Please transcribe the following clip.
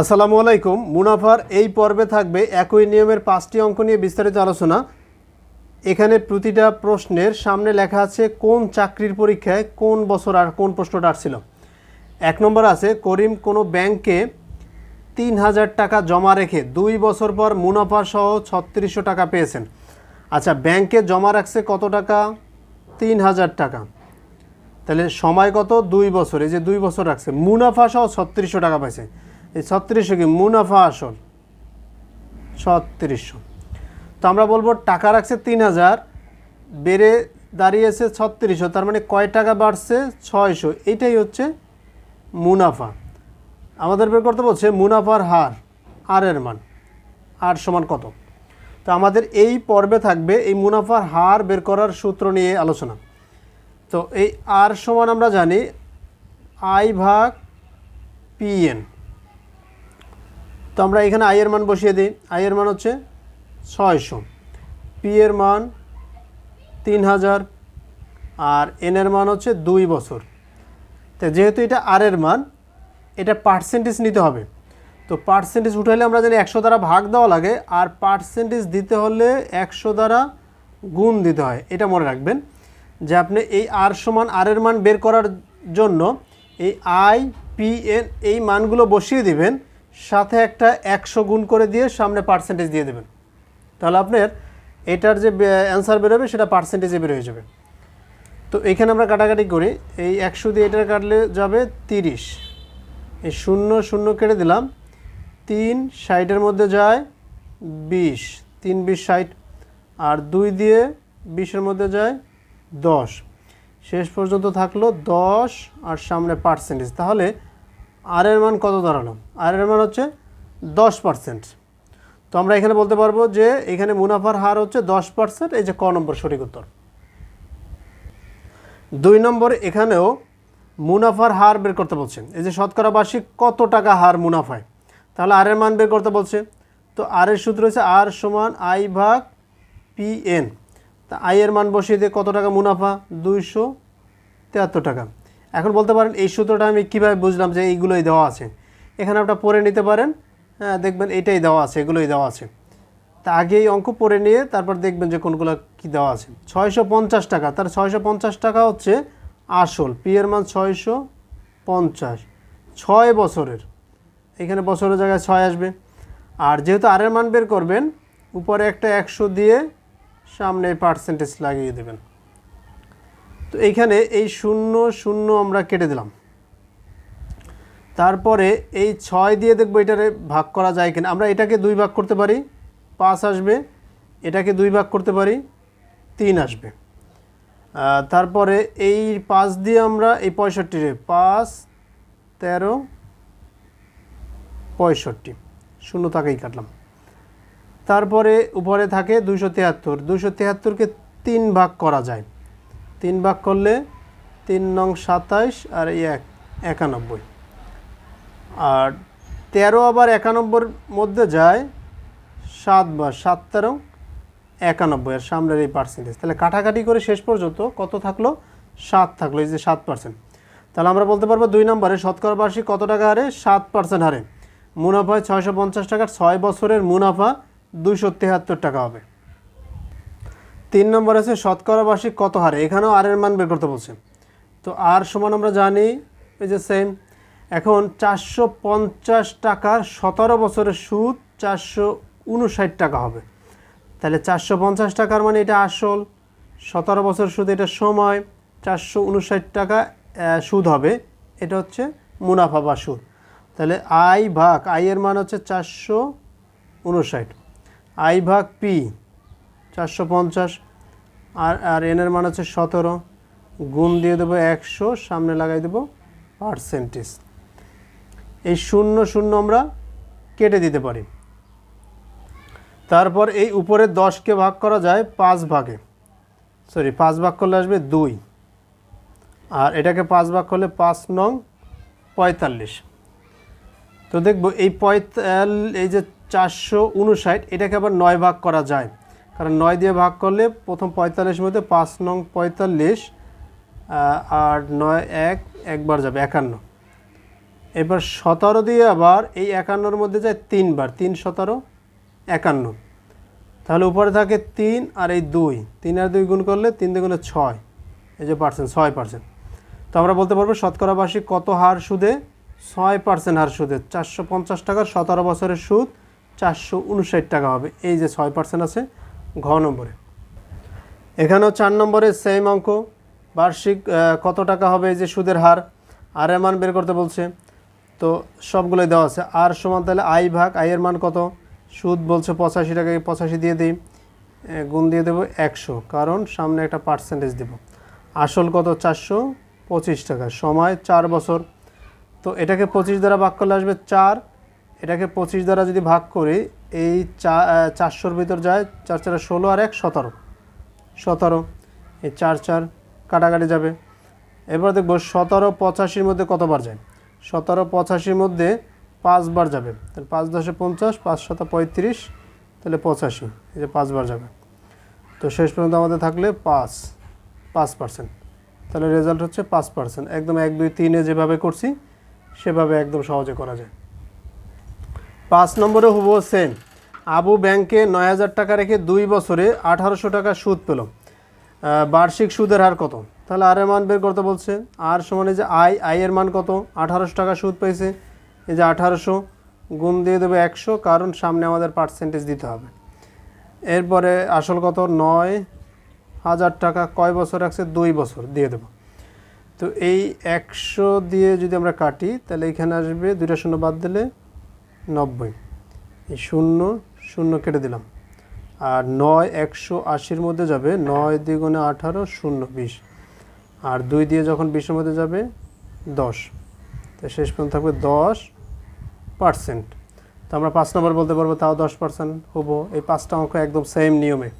আসসালামু আলাইকুম। মুনাফার এই পর্বে থাকবে একই নিয়মের পাঁচটি অঙ্ক নিয়ে বিস্তারিত আলোচনা। এখানে প্রতিটা প্রশ্নের সামনে লেখা আছে কোন চাকরির পরীক্ষায় কোন বছর আর কোন প্রশ্নটা আসছিল। এক নম্বর আছে, করিম কোনো ব্যাংকে তিন হাজার টাকা জমা রেখে দুই বছর পর মুনাফা সহ ছত্রিশশো টাকা পেয়েছেন। আচ্ছা ব্যাংকে জমা রাখছে কত টাকা? তিন হাজার টাকা। তাহলে সময় কত? দুই বছর। এই যে দুই বছর রাখছে। মুনাফা সহ ছত্রিশশো টাকা পাইছে। এই ছত্রিশশো কি? মুনাফা আসল। ছত্রিশশো। তো আমরা বলব টাকা রাখছে তিন হাজার, বেড়ে দাঁড়িয়েছে ছত্রিশশো, তার মানে কয় টাকা বাড়ছে? ছয়শো। এইটাই হচ্ছে মুনাফা। আমাদের বের করতে বলছে মুনাফার হার, আর এর মান, আর সমান কত? তো আমাদের এই পর্বে থাকবে এই মুনাফার হার বের করার সূত্র নিয়ে আলোচনা। তো এই আর সমান আমরা জানি আই ভাগ পিএন তো আমরা এখানে আই এর মান বসিয়ে দিই। আই এর মান হচ্ছে ছয়শো। পি এর মান তিন হাজার আর এন এর মান হচ্ছে দুই বছর। তো যেহেতু এটা আর এর মান, এটা পার্সেন্টেজ নিতে হবে। তো পার্সেন্টেজ উঠাইলে আমরা জানি একশো দ্বারা ভাগ দেওয়া লাগে, আর পার্সেন্টেজ দিতে হলে একশো দ্বারা গুণ দিতে হয়। এটা মনে রাখবেন যে আপনি এই আর সমান আর এর মান বের করার জন্য এই আই পি এন এই মানগুলো বসিয়ে দিবেন। সাথে একটা একশো গুণ করে দিয়ে সামনে পার্সেন্টেজ দিয়ে দেবেন। তাহলে আপনার এটার যে অ্যান্সার বেরোবে, সেটা পার্সেন্টেজে বের হয়ে যাবে। তো এখানে আমরা কাটাকাটি করি। এই একশো দিয়ে এটা কাটলে যাবে তিরিশ। এই শূন্য শূন্য কেটে দিলাম। তিন ষাটের মধ্যে যায় বিশ। তিন, বিশ, ষাট। আর দুই দিয়ে বিশের মধ্যে যায় দশ। শেষ পর্যন্ত থাকল দশ আর সামনে পার্সেন্টেজ তাহলে আর এর মান কত দাঁড়াল? আর এর মান হচ্ছে দশ পার্সেন্ট তো আমরা এখানে বলতে পারব যে এখানে মুনাফার হার হচ্ছে দশ পার্সেন্ট এই যে ক নম্বর সঠিক উত্তর। দুই নম্বর, এখানেও মুনাফার হার বের করতে বলছে। এই যে শতকরা বার্ষিক কত টাকা হার মুনাফায়? তাহলে আর এর মান বের করতে বলছে। তো আর এর সূত্র হচ্ছে আর সমান আই ভাগ পি এন তা আই এর মান বসিয়ে দিয়ে কত টাকা মুনাফা? দুইশো তেহাত্তর টাকা। এখন বলতে পারেন এই সূত্রটা আমি কীভাবে বুঝলাম যে এইগুলোই দেওয়া আছে? এখানে আপনারা পড়ে নিতে পারেন হ্যাঁ দেখবেন এটাই দেওয়া আছে, এগুলোই দেওয়া আছে। তা আগে এই অঙ্ক পড়ে নিয়ে তারপর দেখবেন যে কোনগুলো কী দেওয়া আছে। ছয়শো পঞ্চাশ টাকা, তার ছয়শো পঞ্চাশ টাকা হচ্ছে আসল, পি এর মান ছয়শো পঞ্চাশ, ছয় বছরের। এখানে বছরের জায়গায় ছয় আসবে। আর যেহেতু আর এর মান বের করবেন, উপরে একটা একশো দিয়ে সামনে পার্সেন্টেজ লাগিয়ে দেবেন। তো এইখানে এই শূন্য শূন্য আমরা কেটে দিলাম। তারপরে এই ছয় দিয়ে দেখব এটারে ভাগ করা যায় কিনা। আমরা এটাকে দুই ভাগ করতে পারি, পাঁচ আসবে। এটাকে দুই ভাগ করতে পারি, তিন আসবে। তারপরে এই পাঁচ দিয়ে আমরা এই পঁয়ষট্টিরে, পাঁচ, তেরো, পঁয়ষট্টি, শূন্য তাকেই কাটলাম। তারপরে উপরে থাকে দুশো তিয়াত্তর দুশো তিয়াত্তরকে তিন ভাগ করা যায়। তিন ভাগ করলে তিন নং সাতাইশ আর এক, একানব্বই। আর তেরো আবার একানব্বইয়ের মধ্যে যায় সাত বার সাত তেরো, একানব্বই। আর সামনের এই পার্সেন্টেজ তাহলে কাটাকাটি করে শেষ পর্যন্ত কত থাকল? সাত থাকল, এই যে সাত পার্সেন্ট তাহলে আমরা বলতে পারব দুই নম্বরে শতকরা বার্ষিক কত টাকা হারে? সাত পার্সেন্ট হারে। মুনাফায় ছয়শো পঞ্চাশ টাকার ছয় বছরের মুনাফা দুইশো তেহাত্তর টাকা হবে। তিন নম্বর আছে, শতকরা বার্ষিক কত হারে? এখানেও আর এর মান বের করতে বলছে। তো আর সমান আমরা জানি, এই যে সেম এখন চারশো পঞ্চাশ টাকার সতেরো বছরের সুদ চারশো উনষাট টাকা হবে। তাহলে চারশো পঞ্চাশ টাকার মানে এটা আসল। সতেরো বছর সুদ এটা সময়, চারশো উনষাট টাকা সুদ হবে। এটা হচ্ছে মুনাফা বা সুদ। তাহলে আই ভাগ আই এর মান হচ্ছে চারশো উনষাট। আই ভাগ পি চারশো পঞ্চাশ। আর আর এনের মান হচ্ছে সতেরো। গুণ দিয়ে দেবো একশো, সামনে লাগাই দেবো পার্সেন্টেজ। এই শূন্য শূন্য আমরা কেটে দিতে পারি। তারপর এই উপরে দশকে ভাগ করা যায় পাঁচ ভাগে। সরি, পাঁচ ভাগ করলে আসবে দুই। আর এটাকে পাঁচ ভাগ করলে পাঁচ নং পঁয়তাল্লিশ। তো দেখব এই পঁয়তাল, এই যে চারশো উনষাট, এটাকে আবার নয় ভাগ করা যায়। কারণ নয় দিয়ে ভাগ করলে প্রথম পঁয়তাল্লিশের মধ্যে পাঁচ নং পঁয়তাল্লিশ আর নয় এক একবার যাবে, একান্ন। এবার সতেরো দিয়ে আবার এই একান্নর মধ্যে যায় তিনবার, তিন সতেরো, একান্ন। তাহলে উপরে থাকে তিন আর এই দুই, তিন আর দুই গুণ করলে তিন দুগুণে ছয়, এই যে পার্সেন্ট ছয় পার্সেন্ট তো আমরা বলতে পারব শতকরা বার্ষিক কত হার সুদে? ছয় পার্সেন্ট হার সুদে, চারশো পঞ্চাশ টাকার সতেরো বছরের সুদ চারশো উনষাট টাকা হবে, এই যে ছয় পার্সেন্ট আছে ঘ নম্বরে। এখানেও চার নম্বরে সেম অঙ্ক। বার্ষিক কত টাকা হবে এই যে সুদের হার? আর এর মান বের করতে বলছে। তো সবগুলোই দেওয়া আছে। আর সমান তাহলে আই ভাগ আই এর মান কত? সুদ বলছে পঁচাশি টাকায় পঁচাশি দিয়ে দিই। গুণ দিয়ে দেবো একশো। কারণ সামনে একটা পার্সেন্টেজ দেব। আসল কত? চারশো পঁচিশ টাকা। সময় চার বছর। তো এটাকে পঁচিশ দ্বারা ভাগ করলে আসবে চার। এটাকে পঁচিশ দ্বারা যদি ভাগ করি, এই চা চারশোর ভিতর যায় চার চার ষোলো আর এক সতেরো। সতেরো, এই চার চার কাটাকাটি যাবে। এবার দেখব সতেরো পঁচাশির মধ্যে কতবার যায়? সতেরো পঁচাশির মধ্যে পাঁচবার যাবে। তাহলে পাঁচ দশে পঞ্চাশ, পাঁচ শত পঁয়ত্রিশ, তাহলে পঁচাশি, এই যে পাঁচবার যাবে। তো শেষ পর্যন্ত আমাদের থাকলে পাঁচ পাঁচ পার্সেন্ট তাহলে রেজাল্ট হচ্ছে পাঁচ পার্সেন্ট একদম এক, দুই, তিনে যেভাবে করছি, সেভাবে একদম সহজে করা যায়। পাঁচ নম্বরে হব সেম আবু ব্যাংকে নয় হাজার টাকা রেখে দুই বছরে আঠারোশো টাকা সুদ পেল। বার্ষিক সুদের হার কত? তাহলে আর এর মান বের করতে বলছে। আর সমান যে আই এর মান কত? আঠারোশো টাকা সুদ পেয়েছে। এই যে আঠারোশো গুণ দিয়ে দেবে একশো, কারণ সামনে আমাদের পার্সেন্টেজ দিতে হবে। এরপরে আসল কত? নয় হাজার টাকা। কয় বছর রাখছে? দুই বছর দিয়ে দেবো। তো এই একশো দিয়ে যদি আমরা কাটি, তাহলে এখানে আসবে দুইটা শূন্য বাদ দিলে নব্বই। এই শূন্য শূন্য কেটে দিলাম। আর নয় একশো আশির মধ্যে যাবে নয় দ্বিগুণে আঠারো, শূন্য বিশ। আর দুই দিয়ে যখন বিশের মধ্যে যাবে দশ। তো শেষ পর্যন্ত থাকবে দশ পার্সেন্ট। তো আমরা পাঁচ নম্বর বলতে পারব, তাও দশ পার্সেন্ট হব এই পাঁচটা অঙ্ক একদম সেম নিয়মে।